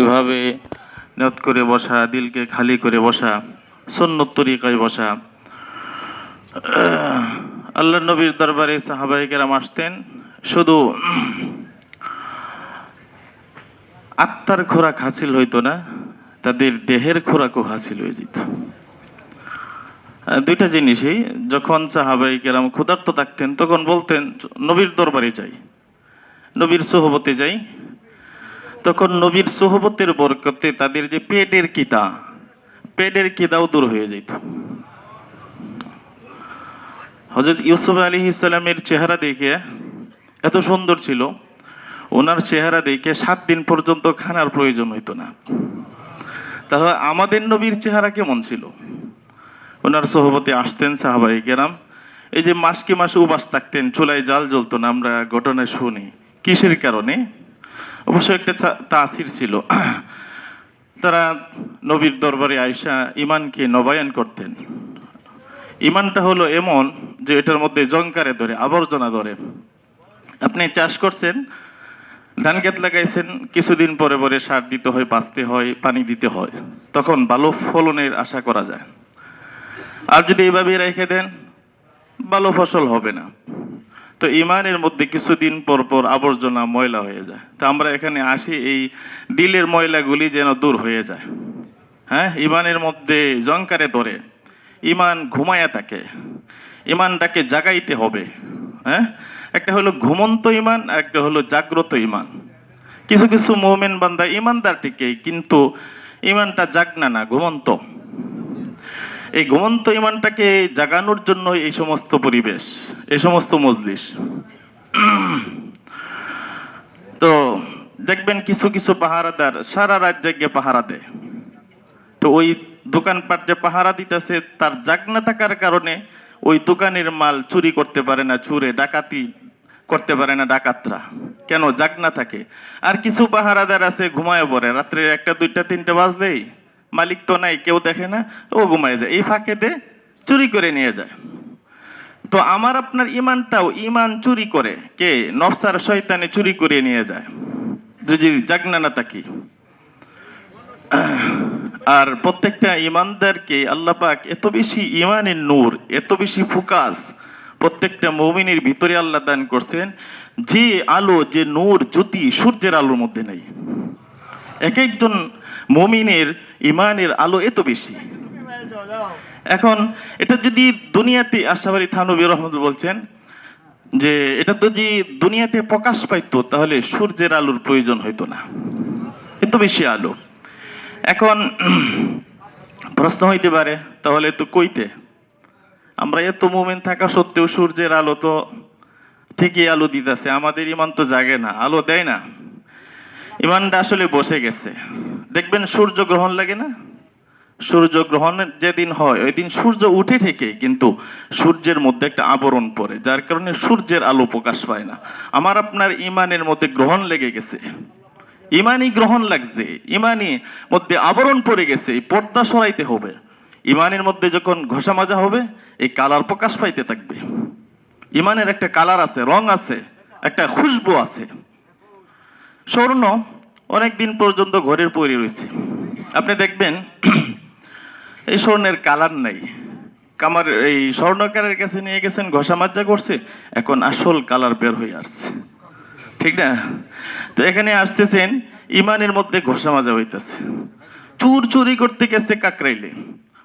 এভাবে নিয়ত করে বসা, দিলকে খালি করে বসা সন্ন্যত তরিকায় বসা। আল্লাহ নবীর দরবারে সাহাবাই কেরাম আসতেন। শুধু আত্মার খোরাক হাসিল হইতো না, তাদের দেহের খোরাকও হাসিল হয়ে যেত। দুইটা জিনিসই, যখন সাহাবাই কেরাম ক্ষুধার্ত থাকতেন, তখন বলতেন, নবীর দরবারে যাই, নবীর সোহবতে যাই। তখন নবীর সোহবতের বরকতে তাদের যে পেটের কিতা, পেটের কিতাও দূর হয়ে যেত হজরত ইউসুফ আলী ইসলামের চেহারা দেখে এত সুন্দর ছিল। ওনার চেহারা দেখে সাত দিন পর্যন্ত খানার প্রয়োজন হইতো না। তাহলে আমাদের নবীর চেহারা কেমন ছিল? ওনার সহবতে আসতেন সাহাবাই কেরাম, এই যে মাসকে মাসে উবাস থাকতেন, চুলায় জাল জ্বলতো না, আমরা ঘটনা শুনি। কিসের কারণে? অবশ্য একটা তাসির ছিল। তারা নবীর দরবারে আয়সা ইমানকে নবায়ন করতেন। ইমানটা হলো এমন যে এটার মধ্যে জঙ্কারে ধরে, আবর্জনা ধরে। আপনি চাষ করছেন, ধান ক্ষেত লাগাইছেন, কিছুদিন পরে পরে সার দিতে হয়, বাঁচতে হয়, পানি দিতে হয়। তখন ভালো ফলনের আশা করা যায়। আর যদি এইভাবে রেখে দেন, ভালো ফসল হবে না। তো ইমানের মধ্যে কিছুদিন পর পর আবর্জনা ময়লা হয়ে যায়। তো আমরা এখানে আসি, এই দিলের ময়লাগুলি যেন দূর হয়ে যায়। হ্যাঁ ইমানের মধ্যে জঙ্কারে ধরে। ইমান ঘুমায়া থাকে। ইমানটাকে জাগাইতে হবে। হ্যাঁ একটা হলো ঘুমন্ত ইমান, আর একটা হলো জাগ্রত ইমান। কিছু কিছু মোমেন বান্দা ইমানদার টিকে কিন্তু ইমানটা জাগনা না, ঘুমন্ত। এই ঘুমন্ত ইমানটাকে জাগানোর জন্য এই সমস্ত পরিবেশ, এই সমস্ত মজলিস। তো দেখবেন কিছু কিছু পাহারাদার সারা রাত জাগিয়ে পাহারা দেয়। তো ওই দোকানপাট যে পাহারা দিতেছে, তার জাগনা থাকার কারণে ওই দোকানের মাল চুরি করতে পারে না, চুরে ডাকাতি করতে পারে না ডাকাতরা। কেন? জাগনা থাকে। আর কিছু পাহারাদার আছে, ঘুমায় পড়ে। রাত্রে একটা, দুইটা, তিনটা বাজলেই মালিক তো নাই, কেউ দেখে না, ও ঘুমায় যায়। এই ফাঁকেতে চুরি করে নিয়ে যায়। তো আমার আপনার ইমানটাও ইমান চুরি করে, কে? নফসার শয়তানে চুরি করে নিয়ে যায়। যদি জাগনা না থাকি আর প্রত্যেকটা ইমানদারকে আল্লাহ পাক এত বেশি ইমানের নূর, এত বেশি ফোকাস প্রত্যেকটা মৌমিনের ভিতরে আল্লাহ দান করছেন, যে আলো, যে নূর, জ্যোতি সূর্যের আলোর মধ্যে নেই। এক একজন মমিনের ইমানের আলো এত বেশি। এখন এটা যদি দুনিয়াতে আশাবাড়ি থানবী রহমতুল বলছেন যে এটা যদি দুনিয়াতে প্রকাশ পাইতো, তাহলে সূর্যের আলোর প্রয়োজন হইতো না। এত বেশি আলো। এখন প্রশ্ন হইতে পারে, তাহলে তো কইতে, আমরা এত মুমেন্ট থাকা সত্ত্বেও সূর্যের আলো তো ঠিকই আলো দিতেছে, আমাদের ইমান তো জাগে না, আলো দেয় না। ইমানটা আসলে বসে গেছে। দেখবেন সূর্য গ্রহণ লাগে না? সূর্য গ্রহণ যেদিন হয়, ওই দিন সূর্য উঠে ঠিকই, কিন্তু সূর্যের মধ্যে একটা আবরণ পড়ে, যার কারণে সূর্যের আলো প্রকাশ পায় না। আমার আপনার ইমানের মধ্যে গ্রহণ লেগে গেছে। ইমানই গ্রহণ লাগছে, ইমানই মধ্যে আবরণ পড়ে গেছে, এই পর্দা সরাইতে হবে। ইমানের মধ্যে যখন ঘষা মাজা হবে, এই কালার প্রকাশ পাইতে থাকবে। ইমানের একটা কালার আছে, রং আছে, একটা খুশবু আছে। স্বর্ণ অনেক দিন পর্যন্ত ঘরের পরে রয়েছে। আপনি দেখবেন এই স্বর্ণের কালার নাই। কামার এই স্বর্ণকারের কাছে নিয়ে গেছেন ঘষা মাজা করছে, এখন আসল কালার বের হয়ে আসছে। ঠিক না? তো এখানে আসতেছেন, ইমানের মধ্যে ঘষা মাজা হইতেছে। চুর চুরি করতে গেছে কাকরাইলে।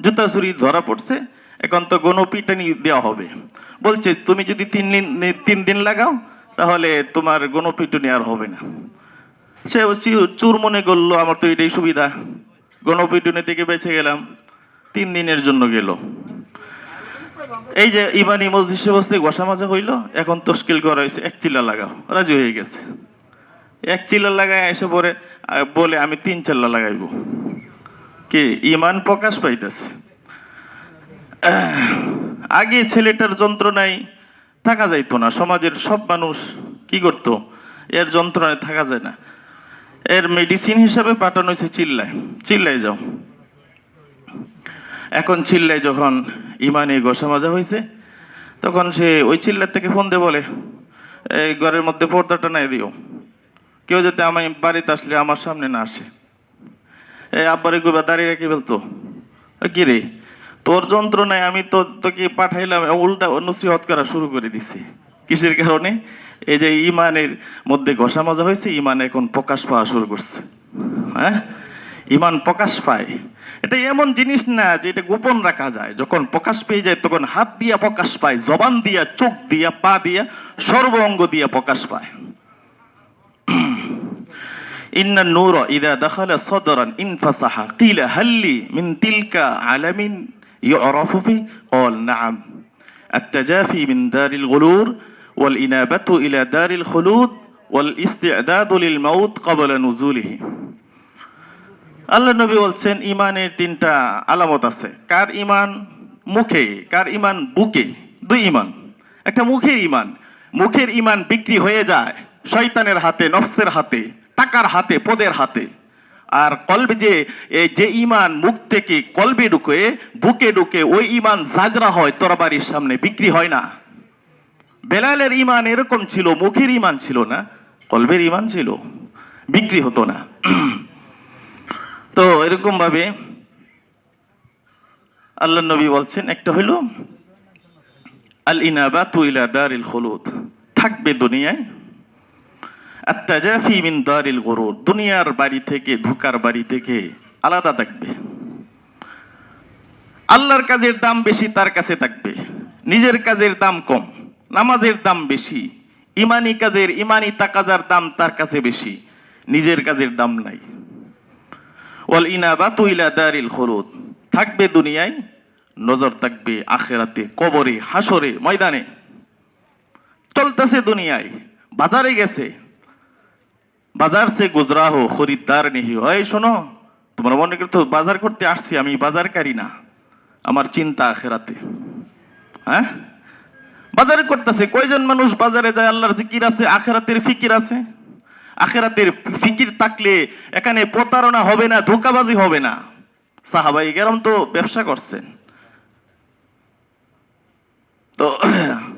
জুতা চুরি ধরা পড়ছে, এখন তো গণপিটানি দেওয়া হবে। বলছে, তুমি যদি তিন দিন তিন দিন লাগাও, তাহলে তোমার গণপিটুনি আর হবে না। সে চুর মনে করল, আমার তো এটাই সুবিধা। গণপিটুনি থেকে বেঁচে গেলাম, তিন দিনের জন্য গেল। এই যে ইমানি মসজিদে বসতে ঘষা মাজা হইল, এখন তশকিল করা হয়েছে, এক চিল্লা লাগাও, রাজি হয়ে গেছে। এক চিল্লা লাগায় এসে পরে বলে, আমি তিন চিল্লা লাগাইব। কি? ইমান প্রকাশ পাইতেছে। আগে ছেলেটার যন্ত্রণায় থাকা যাইতো না, সমাজের সব মানুষ কি করতো? এর যন্ত্রণায় থাকা যায় না। এর মেডিসিন হিসাবে পাঠানো হয়েছে চিল্লায়। চিল্লায় যাও। এখন চিল্লায় যখন ইমানে গোসা মাজা হয়েছে, তখন সে ওই চিল্লার থেকে ফোন দিয়ে বলে, এই ঘরের মধ্যে পর্দাটা নাই দিও। কেউ যাতে আমি বাড়িতে আসলে আমার সামনে না আসে। এই আব্বারে কইবা, দাঁড়িয়ে রেখে বলতো কি রে? তোর যন্ত্রণায় আমি তো তোকে পাঠাইলাম, উল্টা নসিহত করা শুরু করে দিছি। কিসের কারণে? এই যে ইমানের মধ্যে ঘষা মাজা হয়েছে ইমান এখন প্রকাশ পাওয়া শুরু করছে হ্যাঁ ইমান প্রকাশ পায় এটা এমন জিনিস না যে এটা গোপন রাখা যায় যখন প্রকাশ পেয়ে যায় তখন হাত দিয়া প্রকাশ পায় জবান দিয়া চোখ দিয়া পা দিয়া সর্ব অঙ্গ দিয়া প্রকাশ পায় ইন্না নূর ইদা দাখালা সদরান ইনফাসাহা কিলা হাল্লি মিন তিলকা আলামিন ইউরাফু ফি قال نعم التجافي من دار ওয়াল ইনাবাতু ইলা দারিল খুলুদ ওয়াল ইস্তিদাদু লিল মাউত ক্বাবলা নুজুলিহি আল্লাহ নবী বলছেন, ইমানের তিনটা আলামত আছে। কার ইমান মুখে, কার ইমান বুকে? দুই ইমান একটা মুখের ইমান মুখের ইমান বিক্রি হয়ে যায় শয়তানের হাতে, নফসের হাতে, টাকার হাতে, পদের হাতে। আর কলবে যে যে ইমান মুখ থেকে কলবে ঢুকে, বুকে ঢুকে, ওই ইমান জাজরা হয়, তরবারির সামনে বিক্রি হয় না। বেলালের ইমান এরকম ছিল, মুখের ইমান ছিল না, কলবের ইমান ছিল, বিক্রি হতো না। তো এরকম ভাবে আল্লাহ নবী বলছেন, একটা হইল আল ইনাবাতু ইলা দারিল হলুদ থাকবে দুনিয়ায়, আত্তাজাফি মিন দারিল গরুর, দুনিয়ার বাড়ি থেকে, ধোকার বাড়ি থেকে আলাদা থাকবে। আল্লাহর কাজের দাম বেশি, তার কাছে থাকবে। নিজের কাজের দাম কম। নামাজের দাম বেশি, ইমানি কাজের, ইমানি তাকাজার দাম তার কাছে বেশি, নিজের কাজের দাম নাই। ওয়াল ইনাবাতু তুইলা দারিল খুলুদ, থাকবে দুনিয়ায়, নজর থাকবে আখেরাতে, কবরে হাসরে ময়দানে। চলতেছে দুনিয়ায়, বাজারে গেছে। বাজার সে গুজরা হো খরিদ্দার নেহি হয় শোনো, তোমরা মনে করতো বাজার করতে আসছি, আমি বাজারকারী না, আমার চিন্তা আখেরাতে। হ্যাঁ? বাজারে করতেছে। কয়জন মানুষ বাজারে যায়? আল্লাহর জিকির আছে, আখেরাতের ফিকির আছে। আখেরাতের ফিকির থাকলে এখানে প্রতারণা হবে না, ধোকাবাজি হবে না। সাহাবাই গেরম তো ব্যবসা করছেন। তো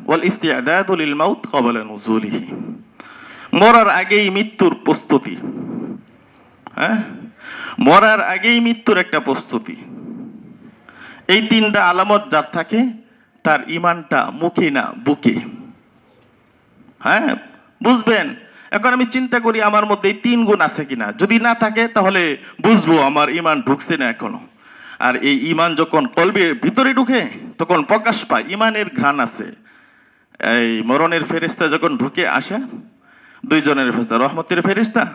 ওয়াল ইস্তিআদাদু লিল মাউত ক্বাবলা নুজুলিহি। মরার আগেই মৃত্যুর প্রস্তুতি। হ্যাঁ? মরার আগেই মৃত্যুর একটা প্রস্তুতি। এই তিনটা আলামত যার থাকে তার ইমানটা মুখে না বুকে। হ্যাঁ? বুঝবেন? এখন আমি চিন্তা করি আমার মধ্যে এই তিন গুণ আছে কিনা। যদি না থাকে, তাহলে বুঝব আমার ইমান ঢুকছে না এখনও। আর এই ইমান যখন কলবের ভিতরে ঢুকে, তখন প্রকাশ পায় ইমানের ঘ্রাণ আছে। এই মরণের ফেরিস্তা যখন ঢুকে আসে, দুইজনের ফেরিস্তা রহমতের ফেরিস্তা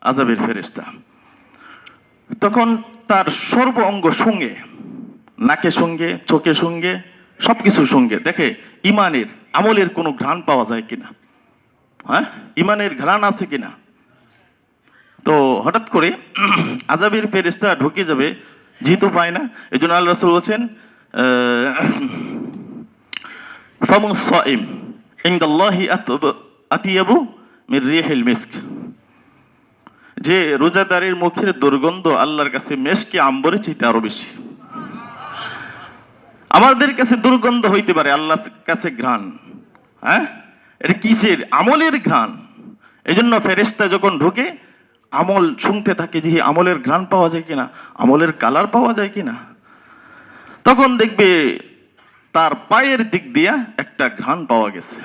আজাবের ফেরিস্তা তখন তার সর্ব অঙ্গ সঙ্গে নাকে সঙ্গে চোখে সঙ্গে সব কিছুর সঙ্গে। দেখে, ইমানের, আমলের কোনো ঘ্রাণ পাওয়া যায় কিনা? হ্যাঁ? ইমানের ঘ্রাণ আছে কিনা? তো হঠাৎ করে আজাবের ফেরিস্তা ঢুকে যাবে যেহেতু পায় না। এই জন্য আল্লাহ রসুল বলছেন আতিয়াবু মিস্ক। যে রোজাদারের মুখের দুর্গন্ধ আল্লাহর কাছে মেশকে আম্বরে চাইতে আরও বেশি। আমাদের কাছে দুর্গন্ধ হইতে পারে, আল্লাহর কাছে ঘ্রাণ। হ্যাঁ? এটা কিসের? আমলের ঘ্রাণ। এই জন্য ফেরেস্তা যখন ঢুকে, আমল শুনতে থাকে যে আমলের ঘ্রাণ পাওয়া যায় কিনা? আমলের কালার পাওয়া যায় কিনা? তখন দেখবে তার পায়ের দিক দিয়া একটা ঘ্রাণ পাওয়া গেছে।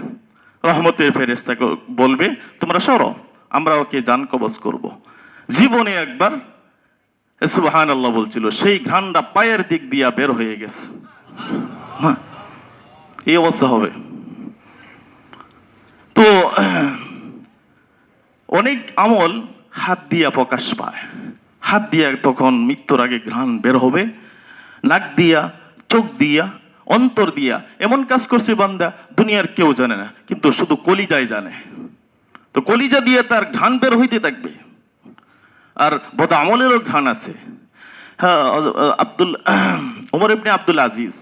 রহমতে ফেরেস্তাকে বলবে, তোমরা সরো, আমরা ওকে জান কবজ করব। জীবনে একবার সুবাহান আল্লাহ বলছিল, সেই ঘ্রাণটা পায়ের দিক দিয়া বের হয়ে গেছে। হ্যাঁ, এই অবস্থা হবে। তো অনেক আমল হাত দিয়া প্রকাশ পায়। হাত দিয়া তখন মৃত্যুর আগে ঘ্রাণ বের হবে। নাক দিয়া চোখ দিয়া অন্তর দিয়া এমন কাজ করছে বান্দা দুনিয়ার কেউ জানে না কিন্তু শুধু কলিজায় জানে। তো কলিজা দিয়ে তার ঘ্রাণ বের হইতে থাকবে। আর বদ আমলেরও ঘ্রাণ আছে। হ্যাঁ আব্দুল ওমর ইবনে আব্দুল আজিজ,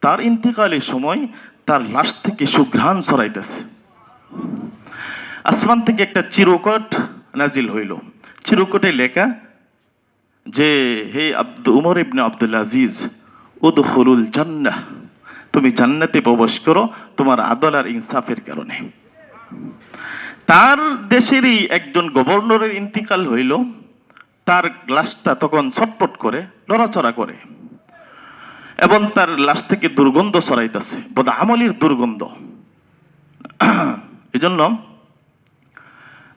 তার ইন্তেকালের সময় তার লাশ থেকে সুঘ্রাণ ছড়াইতেছে। আসমান থেকে একটা চিরকট নাজিল হইল। চিরকটে লেখা যে, হে আব্দু, উমর ইবনে আব্দুল আজিজ, উদখুলুল জান্নাহ। তুমি জান্নাতে প্রবেশ করো, তোমার আদল আর ইনসাফের কারণে। তার দেশেরই একজন গভর্নরের ইন্তিকাল হইল। তার গ্লাসটা তখন ছটপট করে, নড়াচড়া করে এবং তার লাশ থেকে দুর্গন্ধ ছড়াইতেছে। বোধ আমলির দুর্গন্ধ। এই জন্য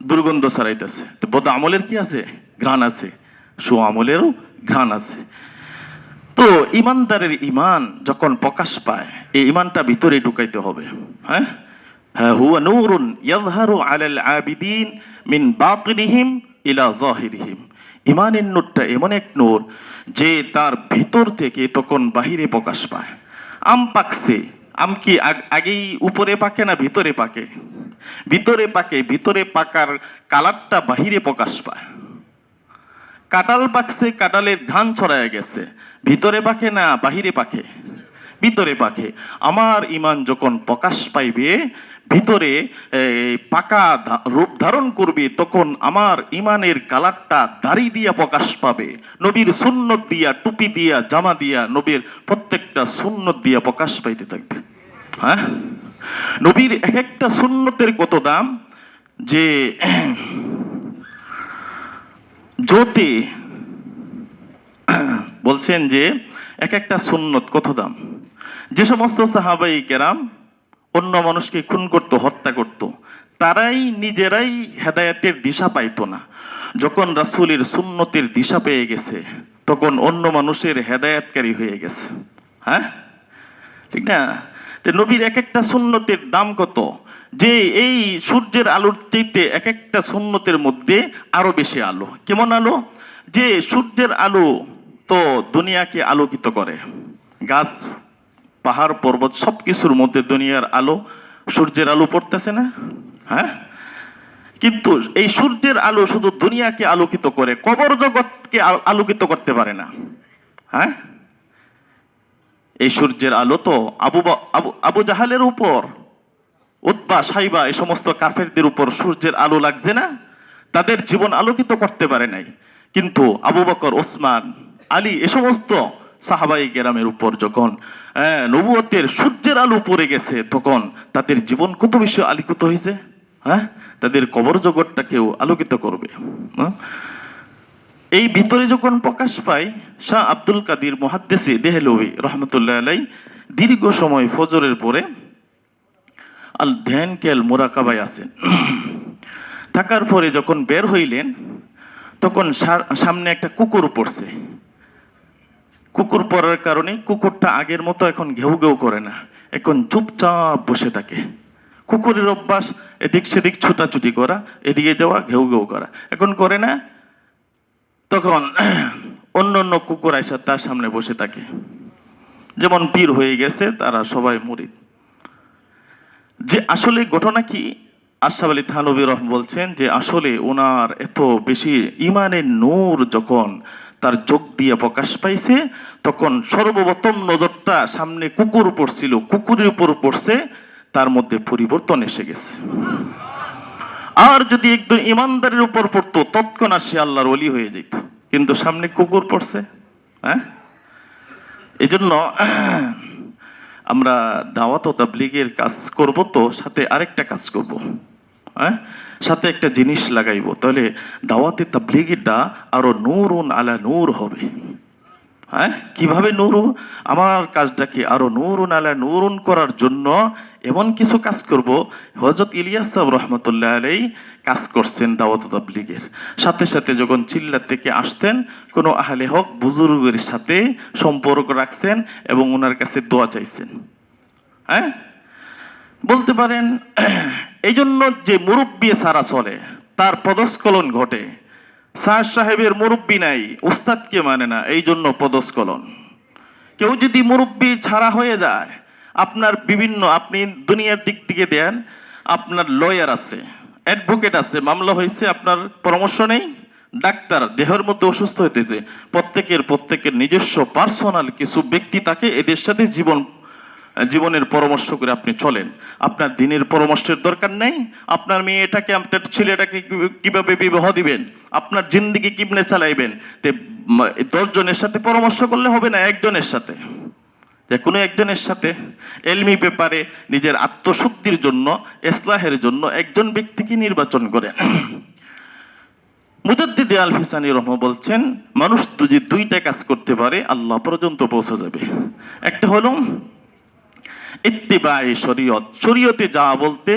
দুর্গন্ধ ছড়াইতেছে। তো বোধ আমলের কি আছে? ঘ্রাণ আছে। সু আমলেরও ঘ্রাণ আছে। তো ইমানদারের ইমান যখন প্রকাশ পায়, এই ইমানটা ভিতরে ঢুকাইতে হবে। হ্যাঁ? হ্যাঁ হুয়া নূরুন আবিদিন মিন বাতিনিহিম ইলা জাহিরিহিম। ইমানের নূরটা এমন এক নূর যে তার ভিতর থেকে তখন বাহিরে প্রকাশ পায়। আম পাকছে, আম কি আগেই উপরে পাকে না ভিতরে পাকে? ভিতরে পাকে, ভিতরে পাকার কালারটা বাহিরে প্রকাশ পায়। কাটাল পাকছে কাটালের ধান ছড়ায় গেছে। ভিতরে পাকে না বাহিরে পাকে? ভিতরে পাখে। আমার ইমান যখন প্রকাশ পাইবে, ভিতরে পাকা রূপ ধারণ করবে, তখন আমার ইমানের কালারটা দাড়ি দিয়া প্রকাশ পাবে। নবীর সুন্নত দিয়া, টুপি দিয়া, জামা দিয়া, নবীর প্রত্যেকটা সুন্নত দিয়া প্রকাশ পাইতে থাকবে। হ্যাঁ? নবীর এক একটা সুন্নতের কত দাম? যে জ্যোতি বলছেন যে এক একটা সুন্নত কত দাম? যে সমস্ত সাহাবাই কেরাম অন্য মানুষকে খুন করত, হত্যা করত, তারাই নিজেরাই হেদায়াতের দিশা পাইতো না। যখন রাসূলের সুন্নতের দিশা পেয়ে গেছে, তখন অন্য মানুষের হেদায়াতকারী হয়ে গেছে। হ্যাঁ? ঠিক না? নবীর এক একটা সুন্নতের দাম কত? যে এই সূর্যের আলোর চাইতে এক একটা সুন্নতের মধ্যে আরও বেশি আলো। কেমন আলো? যে সূর্যের আলো তো দুনিয়াকে আলোকিত করে। গাছ পাহাড়, পর্বত সব কিছুর মধ্যে দুনিয়ার আলো সূর্যের আলো পড়তেছে না? হ্যাঁ? কিন্তু এই সূর্যের আলো শুধু দুনিয়াকে আলোকিত করে, কবর জগৎকে আলোকিত করতে পারে না। হ্যাঁ? এই সূর্যের আলো তো আবু আবু আবু জাহালের উপর উৎপা সাইবা, এই সমস্ত কাফেরদের উপর সূর্যের আলো লাগছে না? তাদের জীবন আলোকিত করতে পারে নাই। কিন্তু আবু বকর, ওসমান, আলী, এ সমস্ত সাহাবাই গেরামের উপর যখন হ্যাঁ, নবুয়তের সূর্যের আলো পড়ে গেছে তখন তাদের জীবন কত বেশি আলোকিত হয়েছে হ্যাঁ? তাদের কবর জগৎটাকেও আলোকিত করবে? এই ভিতরে যখন প্রকাশ পায় শাহ আব্দুল কাদির মহাদ্দেসি দেহলভি রহমতুল্লাহ আলাই দীর্ঘ সময় ফজরের পরে আল ধ্যান কেল মোরাকাবায় আছেন থাকার পরে যখন বের হইলেন তখন সামনে একটা কুকুর পড়ছে। কুকুর পড়ার কারণে কুকুরটা আগের মতো এখন ঘেউ ঘেউ করে না। এখন চুপচাপ বসে থাকে। কুকুরের অভ্যাস, এদিক সেদিক ছুটাছুটি করা, এদিকে যাওয়া, ঘেউ ঘেউ করা। এখন করে না, তখন অন্য অন্য কুকুর আইসা তার সামনে বসে থাকে। যেমন পীর হয়ে গেছে, তারা সবাই মুরিদ যে আসলে ঘটনা কি আশরাফ আলী থানবী রহম বলছেন যে আসলে ওনার এত বেশি ইমানের নূর যখন তার যোগ দিয়ে প্রকাশ পাইছে, তখন সর্বপ্রথম নজরটা সামনে কুকুর পড়ছিল কুকুরের উপর পড়ছে, তার মধ্যে পরিবর্তন এসে গেছে। আর যদি একদম ইমানদারের উপর পড়তো, তৎক্ষণাৎ সে আল্লাহর অলি হয়ে যেত। কিন্তু সামনে কুকুর পড়ছে হ্যাঁ? এই জন্য আমরা দাওয়াত ও তাবলিগের কাজ করব তো, সাথে আরেকটা কাজ করব হ্যাঁ? সাথে একটা জিনিস লাগাইব। তাহলে দাওয়াতে তাবলিগিটা আরও নূরুন আলা নূর হবে। হ্যাঁ? কীভাবে নুরু? আমার কাজটাকে আরও নুরুন আলা নুরুন করার জন্য এমন কিছু কাজ করব। হজরত ইলিয়াস সাহেব রহমতুল্লাহ আলাই কাজ করছেন দাওয়াত তাবলিগের। সাথে সাথে যখন চিল্লা থেকে আসতেন, কোনো আহলে হক বুজুর্গের সাথে সম্পর্ক রাখছেন এবং ওনার কাছে দোয়া চাইছেন। হ্যাঁ? বলতে পারেন এই জন্য যে মুরব্বী সারা চলে, তার পদস্খলন ঘটে। স্যার সাহেবের মুরব্বী নাই, উস্তাদকে মানে না এই জন্য পদস্খলন। কেউ যদি মুরব্বী ছাড়া হয়ে যায়, আপনার বিভিন্ন, আপনি দুনিয়ার দিক থেকে দেন, আপনার লয়ার আছে, অ্যাডভোকেট আছে, মামলা হয়েছে, আপনার পরামর্শ নেই, ডাক্তার দেহের মধ্যে অসুস্থ হইতেছে, প্রত্যেকের প্রত্যেকের নিজস্ব পার্সোনাল কিছু ব্যক্তি তাকে এদের সাথে জীবন জীবনের পরামর্শ করে আপনি চলেন। আপনার দিনের পরামর্শের দরকার নেই। আপনার মেয়েটাকে আপনার ছেলেটাকে কীভাবে বিবাহ দিবেন? আপনার জিন্দিগি কিমনে চালাইবেন? তে দশজনের সাথে পরামর্শ করলে হবে না একজনের সাথে? যে কোনো একজনের সাথে। এলমি পেপারে নিজের আত্মশুদ্ধির জন্য ইসলাহের জন্য একজন ব্যক্তিকে নির্বাচন করে মুজাদ্দিদ আল ফিসানি রহম বলছেন, মানুষ যদি দুইটা কাজ করতে পারে, আল্লাহ পর্যন্ত পৌঁছে যাবে। একটা হলো ইত্তিবাই শরীয়ত। শরীয়তে যা বলতে